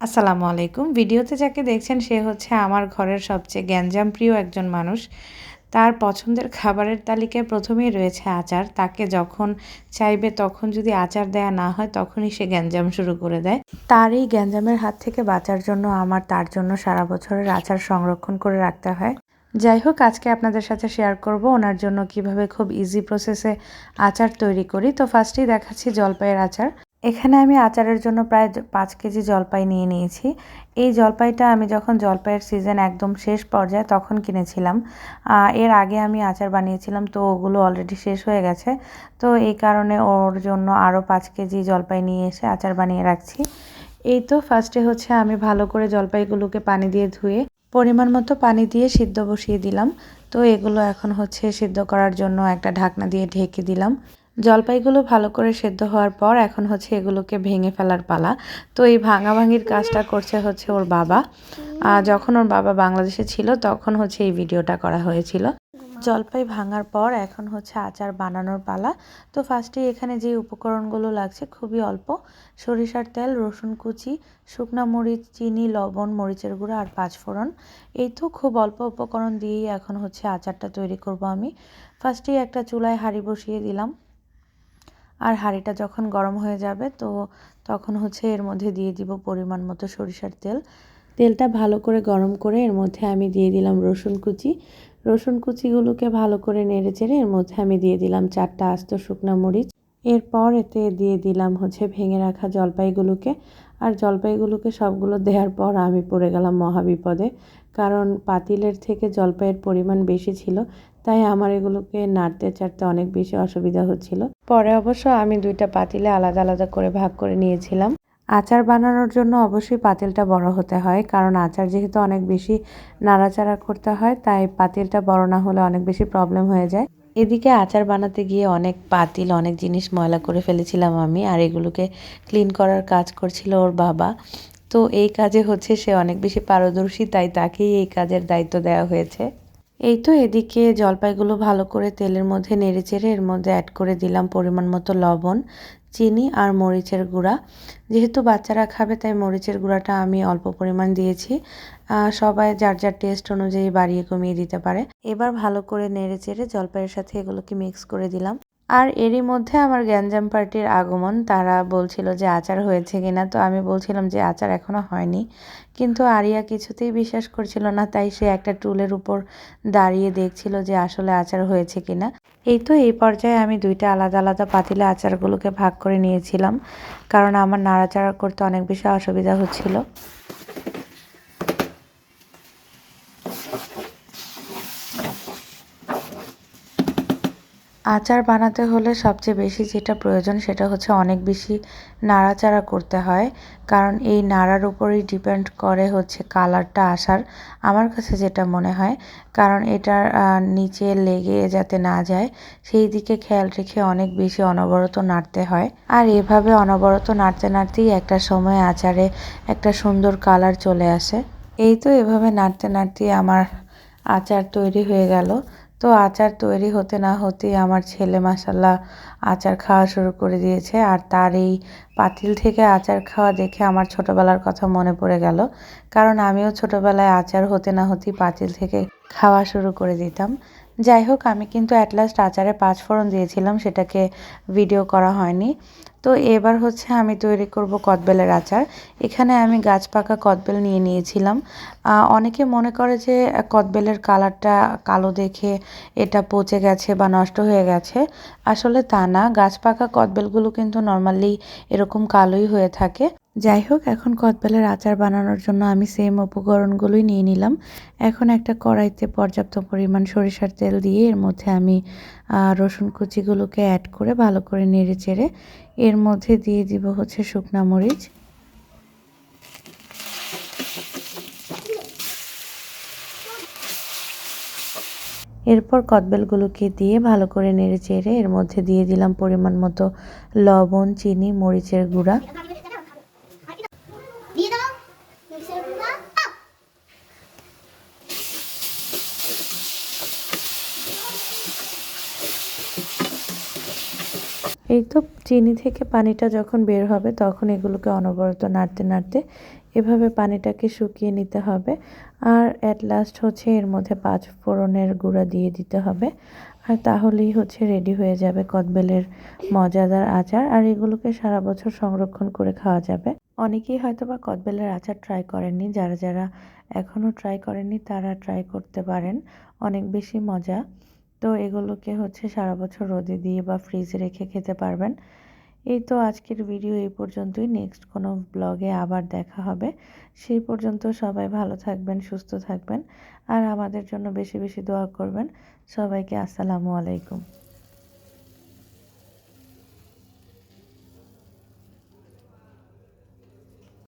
আসসালামু আলাইকুম। ভিডিওতে যাকে দেখছেন, সে হচ্ছে আমার ঘরের সবচেয়ে গ্যাঞ্জাম প্রিয় একজন মানুষ। তার পছন্দের খাবারের তালিকায় প্রথমেই রয়েছে আচার। তাকে যখন চাইবে, তখন যদি আচার দেয়া না হয়, তখনই সে গ্যাঞ্জাম শুরু করে দেয়। তার এই গ্যাঞ্জামের হাত থেকে বাঁচার জন্য আমার, তার জন্য সারা বছরের আচার সংরক্ষণ করে রাখতে হয়। যাই হোক, আজকে আপনাদের সাথে শেয়ার করব ওনার জন্য কীভাবে খুব ইজি প্রসেসে আচার তৈরি করি। তো ফার্স্টেই দেখাচ্ছি জলপাইয়ের আচার। এখানে আমি আচারের জন্য প্রায় পাঁচ কেজি জলপাই নিয়ে নিয়েছি। এই জলপাইটা আমি যখন জলপাইয়ের সিজন একদম শেষ পর্যায়ে তখন কিনেছিলাম। এর আগে আমি আচার বানিয়েছিলাম, তো ওগুলো অলরেডি শেষ হয়ে গেছে। তো এই কারণে ওর জন্য আরও পাঁচ কেজি জলপাই নিয়ে এসে আচার বানিয়ে রাখছি। এই তো ফার্স্টে হচ্ছে আমি ভালো করে জলপাইগুলোকে পানি দিয়ে ধুয়ে পরিমাণ মতো পানি দিয়ে সিদ্ধ বসিয়ে দিলাম। তো এগুলো এখন হচ্ছে সিদ্ধ করার জন্য একটা ঢাকনা দিয়ে ঢেকে দিলাম। জলপাইগুলো ভালো করে সেদ্ধ হওয়ার পর এখন হচ্ছে এগুলোকে ভেঙে ফেলার পালা। তো এই ভাঙাভাঙির কাজটা করছে হচ্ছে ওর বাবা। যখন ওর বাবা বাংলাদেশে ছিল, তখন হচ্ছে এই ভিডিওটা করা হয়েছিল। জলপাই ভাঙার পর এখন হচ্ছে আচার বানানোর পালা। তো ফার্স্টে এখানে যে উপকরণগুলো লাগছে খুবই অল্প। সরিষার তেল, রসুন কুচি, শুকনো মরিচ, চিনি, লবণ, মরিচের গুঁড়ো আর পাঁচফোড়ন। এই তো খুব অল্প উপকরণ দিয়েই এখন হচ্ছে আচারটা তৈরি করব আমি। ফার্স্টেই একটা চুলায় হাঁড়ি বসিয়ে দিলাম। আর হাঁড়িটা যখন গরম হয়ে যাবে, তো তখন হচ্ছে এর মধ্যে দিয়ে দিব পরিমাণ মতো সরিষার তেল। তেলটা ভালো করে গরম করে এর মধ্যে আমি দিয়ে দিলাম রসুন কুচি। রসুন কুচিগুলোকে ভালো করে নেড়ে চেড়ে এর মধ্যে আমি দিয়ে দিলাম চারটা আস্ত শুকনো মরিচ। এরপর এতে দিয়ে দিলাম হচ্ছে ভেঙে রাখা জলপাইগুলোকে। আর জলপাইগুলোকে সবগুলো দেওয়ার পর আমি পড়ে গেলাম মহাবিপদে। কারণ পাতিলের থেকে জলপাইয়ের পরিমাণ বেশি ছিল, তাই আমার এগুলোকে নাড়তে চাড়তে অনেক বেশি অসুবিধা হচ্ছিল। পরে অবশ্য আমি দুইটা পাতিলে আলাদা আলাদা করে ভাগ করে নিয়েছিলাম। আচার বানানোর জন্য অবশ্যই পাতিলটা বড় হতে হয়, কারণ আচার যেহেতু অনেক বেশি নাড়াচাড়া করতে হয়, তাই পাতিলটা বড় না হলে অনেক বেশি প্রবলেম হয়ে যায়। এদিকে আচার বানাতে গিয়ে অনেক পাতিল অনেক জিনিস ময়লা করে ফেলেছিলাম আমি, আর এগুলোকে ক্লিন করার কাজ করছিল ওর বাবা। তো এই কাজে হচ্ছে সে অনেক বেশি পারদর্শী, তাই তাকেই এই কাজের দায়িত্ব দেওয়া হয়েছে। এই তো এদিকে জলপাইগুলো ভালো করে তেলের মধ্যে নেড়ে চেড়ে এর মধ্যে অ্যাড করে দিলাম পরিমাণ মতো লবণ, চিনি আর মরিচের গুঁড়া। যেহেতু বাচ্চারা খাবে, তাই মরিচের গুঁড়াটা আমি অল্প পরিমাণ দিয়েছি। সবাই যার যার টেস্ট অনুযায়ী বাড়িয়ে কমিয়ে দিতে পারে। এবার ভালো করে নেড়ে চেড়ে জলপাইয়ের সাথে এগুলোকে মিক্স করে দিলাম। আর এরই মধ্যে আমার গ্যাঞ্জাম পার্টির আগমন। তারা বলছিল যে আচার হয়েছে কিনা, তো আমি বলছিলাম যে আচার এখনও হয়নি। কিন্তু আরিয়া কিছুতেই বিশ্বাস করছিল না, তাই সে একটা টুলের উপর দাঁড়িয়ে দেখছিল যে আসলে আচার হয়েছে কিনা। এই তো এই পর্যায়ে আমি দুইটা আলাদা আলাদা পাতিলে আচারগুলোকে ভাগ করে নিয়েছিলাম, কারণ আমার নাড়াচাড়া করতে অনেক বেশি অসুবিধা হচ্ছিল। আচার বানাতে হলে সবচেয়ে বেশি যেটা প্রয়োজন সেটা হচ্ছে অনেক বেশি নাড়াচাড়া করতে হয়। কারণ এই নাড়ার উপরেই ডিপেন্ড করে হচ্ছে কালারটা আসার, আমার কাছে যেটা মনে হয়। কারণ এটার নিচে লেগে যাতে না যায়, সেই দিকে খেয়াল রেখে অনেক বেশি অনবরত নাড়তে হয়। আর এভাবে অনবরত নাড়তে নাড়তেই একটা সময় আচারে একটা সুন্দর কালার চলে আসে। এই তো এভাবে নাড়তে নাড়তেই আমার আচার তৈরি হয়ে গেল। তো আচার তৈরি হতে না হতেই আমার ছেলে মাসাল্লাহ আচার খাওয়া শুরু করে দিয়েছে। আর তার এই পাতিল থেকে আচার খাওয়া দেখে আমার ছোটোবেলার কথা মনে পড়ে গেল। কারণ আমিও ছোটোবেলায় আচার হতে না হতেই পাতিল থেকে খাওয়া শুরু করে দিতাম। যাই হোক, আমি কিন্তু অ্যাট লাস্ট আচারে পাঁচ ফোড়ন দিয়েছিলাম, সেটাকে ভিডিও করা হয়নি। তো এবার হচ্ছে আমি তৈরি করব কদবেলের আচার। এখানে আমি গাছ পাকা কদবেল নিয়ে নিয়েছিলাম। অনেকে মনে করে যে কদবেলের কালারটা কালো দেখে এটা পচে গেছে বা নষ্ট হয়ে গেছে। আসলে তা না, গাছ পাকা কদবেলগুলো কিন্তু নর্মালি এরকম কালোই হয়ে থাকে। যাই হোক, এখন কদবেলের আচার বানানোর জন্য আমি সেম উপকরণগুলোই নিয়ে নিলাম। এখন একটা কড়াইতে পর্যাপ্ত পরিমাণ সরিষার তেল দিয়ে এর মধ্যে আমি রসুন কুচিগুলোকে অ্যাড করে ভালো করে নেড়ে চেড়ে এর মধ্যে দিয়ে দিব হচ্ছে শুকনা মরিচ। এরপর কদবেলগুলোকে দিয়ে ভালো করে নেড়ে চেড়ে এর মধ্যে দিয়ে দিলাম পরিমাণ মতো লবণ, চিনি, মরিচের গুঁড়া। এই তো চিনি থেকে পানিটা যখন বের হবে তখন এগুলোকে অনবরত নাড়তে নাড়তে এভাবে পানিটাকে শুকিয়ে নিতে হবে। আর অ্যাট লাস্ট হচ্ছে এর মধ্যে পাঁচ ফোড়নের গুঁড়া দিয়ে দিতে হবে। আর তাহলেই হচ্ছে রেডি হয়ে যাবে কদবেলের মজাদার আচার। আর এগুলোকে সারা বছর সংরক্ষণ করে খাওয়া যাবে। অনেকেই হয়তো বা কদবেলের আচার ট্রাই করেননি। যারা যারা এখনও ট্রাই করেননি তারা ট্রাই করতে পারেন। অনেক বেশি মজা। তো এগুলোকে হচ্ছে সারা বছর রোদে দিয়ে বা ফ্রিজে রেখে খেতে পারবেন। এই তো আজকের ভিডিও এই পর্যন্তই। নেক্সট কোনো ব্লগে আবার দেখা হবে। সেই পর্যন্ত সবাই ভালো থাকবেন, সুস্থ থাকবেন। আর আমাদের জন্য বেশি বেশি দোয়া করবেন। সবাইকে আসসালামু আলাইকুম।